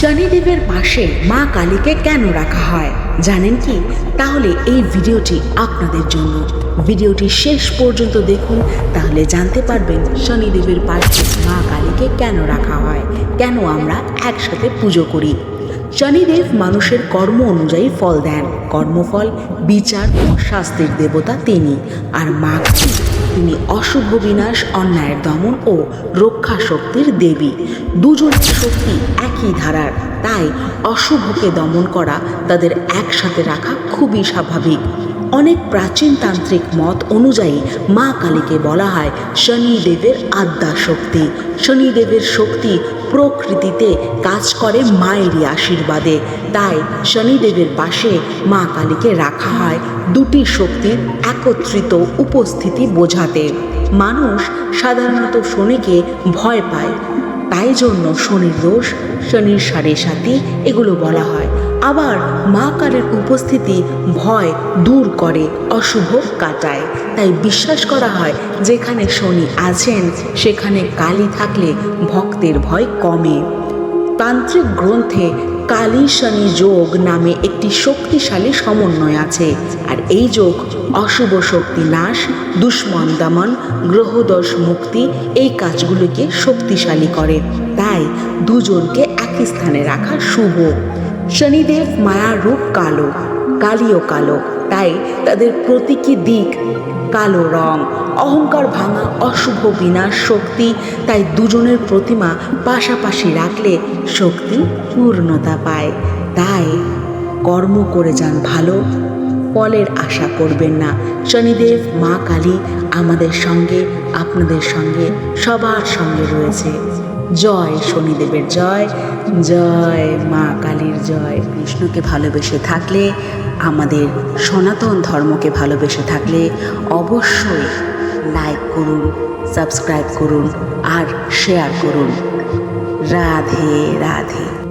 শনিদেবের পাশে মা কালীকে কেন রাখা হয়? জানেন কি? তাহলে এই ভিডিওটি আপনাদের জন্য। ভিডিওটি শেষ পর্যন্ত দেখুন, তাহলে জানতে পারবেন শনিদেবের পাশে মা কালীকে কেন রাখা হয়। কেন আমরা একসাথে পুজো করি? শনিদেব মানুষের কর্ম অনুযায়ী ফল দেন। কর্মফল, বিচার ও শাস্তির দেবতা তিনি। আর মা তিনি অশুভ বিনাশ, অন্যায়ের দমন ও রক্ষা শক্তির দেবী। দুজনের শক্তি একই ধারার, তাই অশুভকে দমন করা তাদের একসাথে রাখা খুবই স্বাভাবিক। অনেক প্রাচীন তান্ত্রিক মত অনুযায়ী মা কালীকে বলা হয় শনিদেবের আদ্যা শক্তি শনিদেবের শক্তি প্রকৃতিতে কাজ করে মায়েরই আশীর্বাদে। তাই শনিদেবের পাশে মা কালীকে রাখা হয়। দুটি শক্তির একত্রিত উপস্থিতি বোঝাতে। মানুষ সাধারণত শনিকে ভয় পায়। তাই জন্য শনির দোষ, শনির সাড়ে সাথী, এগুলো বলা হয়। আবার মা কালের উপস্থিতি ভয় দূর করে, অশুভ কাটায়। তাই বিশ্বাস করা হয়, যেখানে শনি আছেন, সেখানে কালী থাকলে ভক্তের ভয় কমে। তান্ত্রিক গ্রন্থে কালী শনি যোগ নামে একটি শক্তিশালী সমন্বয় আছে, আর এই যোগ অশুভ শক্তি নাশ, দুশ্মন দমন, গ্রহদোষ মুক্তি, এই কাজগুলোকে শক্তিশালী করে। তাই দুজনকে একই স্থানে রাখা শুভ। শনিদেব মায়া রূপ কালো, কালিও কালো। তাই তাদের প্রতীকী দিক কালো রং। অহংকার ভাঙা, অশুভ বিনাশ শক্তি। তাই দুজনের প্রতিমা পাশাপাশি রাখলে শক্তি পূর্ণতা পায়। তাই কর্ম করে যান ভালো, ফলের আশা করবেন না। শনিদেব, মা কালী আমাদের সঙ্গে, আপনাদের সঙ্গে, সবার সঙ্গে রয়েছে। জয় শনিদেবের জয় জয় মা কালীর জয়। কৃষ্ণকে ভালোবেসে থাকলে, আমাদের সনাতন ধর্মকে ভালোবেসে থাকলে অবশ্যই লাইক করুন সাবস্ক্রাইব করুন আর শেয়ার করুন। রাধে রাধে।